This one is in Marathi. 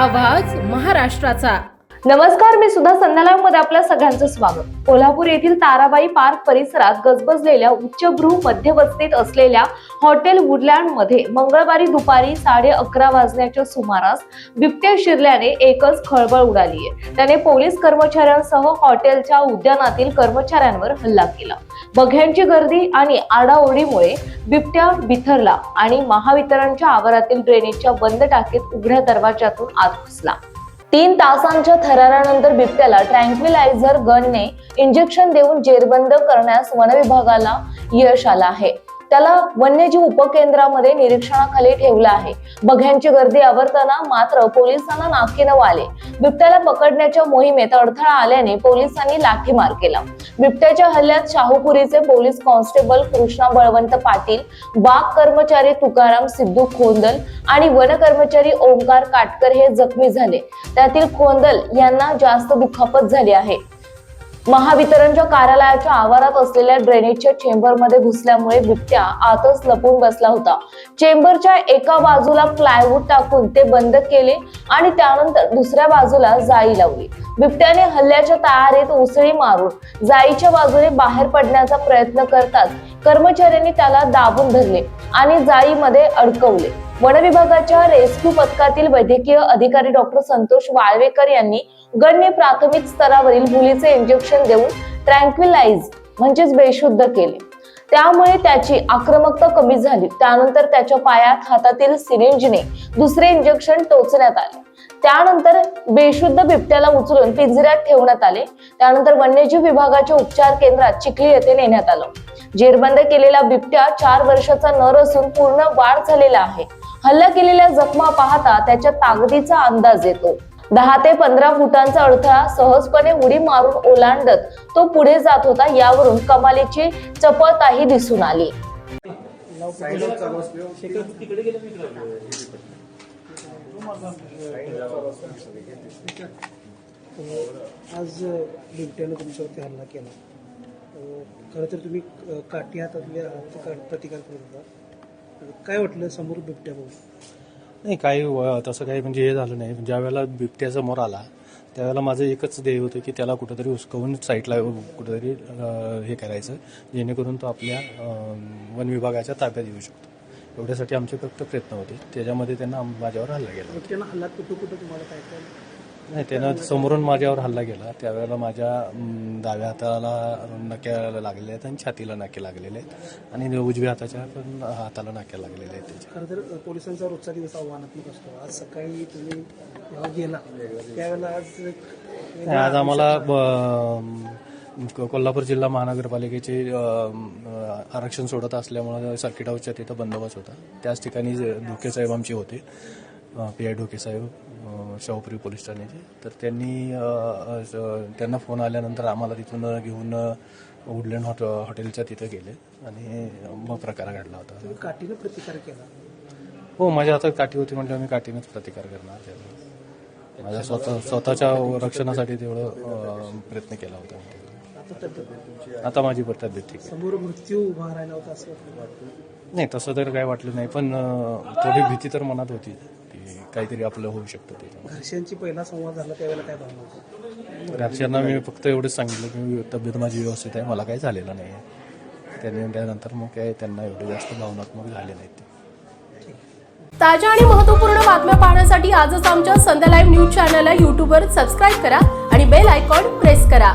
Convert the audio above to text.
आवाज महाराष्ट्राचा. नमस्कार मी सुद्धा संध्याकाळमध्ये आपल्या सगळ्यांचं स्वागत. कोल्हापूर येथील ताराबाई पार्क परिसरात गजबजलेल्या उच्चभ्रू मध्यवस्तीत असलेल्या हॉटेल वुडलँडमध्ये मंगळवारी दुपारी साडे अकरा वाजण्याच्या सुमारास बिबट्या शिरल्याने एकच खळबळ उडाली आहे त्याने पोलीस कर्मचाऱ्यांसह हॉटेलच्या उद्यानातील कर्मचाऱ्यांवर हल्ला केला. बघ्यांची गर्दी आणि आडाओढीमुळे बिबट्या बिथरला आणि महावितरणच्या आवारातील ड्रेनेजच्या बंद टाकीत उघड्या दरवाजातून आत घुसला. तीन तासांच्या थरारानंतर बिबट्याला ट्रँक्विलायझर गनने इंजेक्शन देऊन जेरबंद करण्यास वनविभागाला यश आलं आहे. त्याला वन्यजीव उपकेंद्रामध्ये निरीक्षणाखाली ठेवलं आहे. बघ्यांची गर्दी आवरताना मात्र पोलिसांना नाकेनऊ आले. बिबट्याला पकडण्याच्या मोहिमेत अडथळा आल्याने पोलिसांनी लाठीमार केला. बिबट्याच्या हल्ल्यात शाहूपुरीचे पोलीस कॉन्स्टेबल कृष्णा बळवंत पाटील बाग कर्मचारी तुकाराम सिद्धू खोंदल आणि वन कर्मचारी ओंकार काटकर हे जखमी झाले. त्यातील खोंदल यांना जास्त दुखापत झाली आहे. महावितरणच्या कार्यालयाच्या आवारात असलेल्या ड्रेनेजच्या चेंबरमध्ये घुसल्यामुळे बिबट्या आतच लपून बसला होता. चेंबरच्या एका बाजूला प्लायवूड टाकून ते बंद केले आणि त्यानंतर दुसऱ्या बाजूला जाळी लावली. बिबट्याने हल्ल्याच्या तयारीत उसळी मारून जाळीच्या बाजूने बाहेर पडण्याचा प्रयत्न करताच कर्मचाऱ्यांनी त्याला दाबून धरले आणि जाळीमध्ये अडकवले. वन विभागाच्या रेस्क्यू पथकातील वैद्यकीय अधिकारी डॉक्टर संतोष वाळवेकर यांनी गण्य प्राथमिक स्तरावरील मुलीचे इंजेक्शन देऊन ट्रँक्विलाइज म्हणजेच बेशुद्ध केले. त्यामुळे त्याची आक्रमकता कमी झाली. त्यानंतर त्याच्या पायात हातातील सिरिंजने दुसरे इंजेक्शन टोचण्यात आले. त्यानंतर बेशुद्ध बिबट्याला उचलून पिंजऱ्यात ठेवण्यात आले. त्यानंतर वन्यजीव विभागाच्या उपचार केंद्रात चिखली येथे नेण्यात आलं. जेरबंद केलेला बिबट्या चार वर्षाचा नर असून पूर्ण वाढ झालेला आहे. हल्ला केलेल्या जखमा पाहता त्याच्या ताकदीचा अंदाज येतो. दहा ते पंधरा फुटांचा अडथळा सहजपणे उडी मारून ओलांडत तो पुढे जात होता यावरून कमालीची चपळताही दिसून आली. आज बिबट्यानं तुमच्यावरती हल्ला केला. खरं तर तुम्ही काठी हातातल्या म्हणजे प्रतिकार करत होता. काय वाटलं समोर बिबट्या बघून? नाही काही व- तसं काही म्हणजे हे झालं नाही. ज्या वेळेला बिबट्या समोर आला त्यावेळेला माझं एकच ध्येय होतं की त्याला कुठंतरी उसकवून साईटला कुठंतरी हे करायचं जेणेकरून तो आपल्या वन विभागाच्या ताब्यात येऊ शकतो. एवढ्यासाठी आमचे फक्त प्रयत्न होते. त्याच्यामध्ये त्यांना माझ्यावर हल्ला गेला हल्ला कुठं कुठं तुम्हाला काय? नाही त्यानं समोरून माझ्यावर हल्ला केला. त्यावेळेला माझ्या डाव्या हाताला नक्या लागलेल्या आहेत आणि छातीला नाके लागलेले आहेत. आणि उजव्या हाताच्या पण हाताला नाक्या लागलेल्या आहेत त्याच्या. खरं तर पोलिसांचा रोजचा दिवस आव्हानात्मक असतो. आज सकाळी तुम्ही गेला त्यावेळेला आज आज आम्हाला कोल्हापूर जिल्हा महानगरपालिकेचे आरक्षण सोडत असल्यामुळे सर्किट हाऊसच्या तिथं बंदोबस्त होता. त्याच ठिकाणी धोके साहेब आमचे होते. पी आय ढोके साहेब शाहूपुरी पोलीस ठाण्याचे. तर त्यांनी त्यांना फोन आल्यानंतर आम्हाला तिथून घेऊन वुडलँड हॉट हॉटेलच्या तिथं गेले आणि मग प्रकार घडला होता. काठीनं प्रतिकार केला? हो माझ्या हातात काठी होती म्हणजे मी काठीनेच प्रतिकार करणार. माझ्या स्वतः स्वतःच्या रक्षणासाठी तेवढं प्रयत्न केला होता. आता माझी तब्येत ठीक समोर मृत्यू उभा राहिला होता असं नाही तसं तर काय वाटलं नाही पण थोडी भीती तर मनात होती. काहीतरी आपलं होऊ शकतं त्याच्यामध्ये. घरच्यांची पहिला संवाद झाला त्यावेळेला काय भावना होती घरच्यांना मी फक्त एवढंच सांगितलं की तब्येत माझी व्यवस्थित आहे मला काही झालेलं नाही आहे. त्याने त्यानंतर मग काय त्यांना एवढे जास्त भावनात्मक झाले नाहीत ते. ताज्या आणि महत्त्वपूर्ण बातम्या पाहण्यासाठी आजच आमच्या संध्या लाईव्ह न्यूज चॅनलला यूट्यूबवर सबस्क्राईब करा आणि बेल आयकॉन प्रेस करा.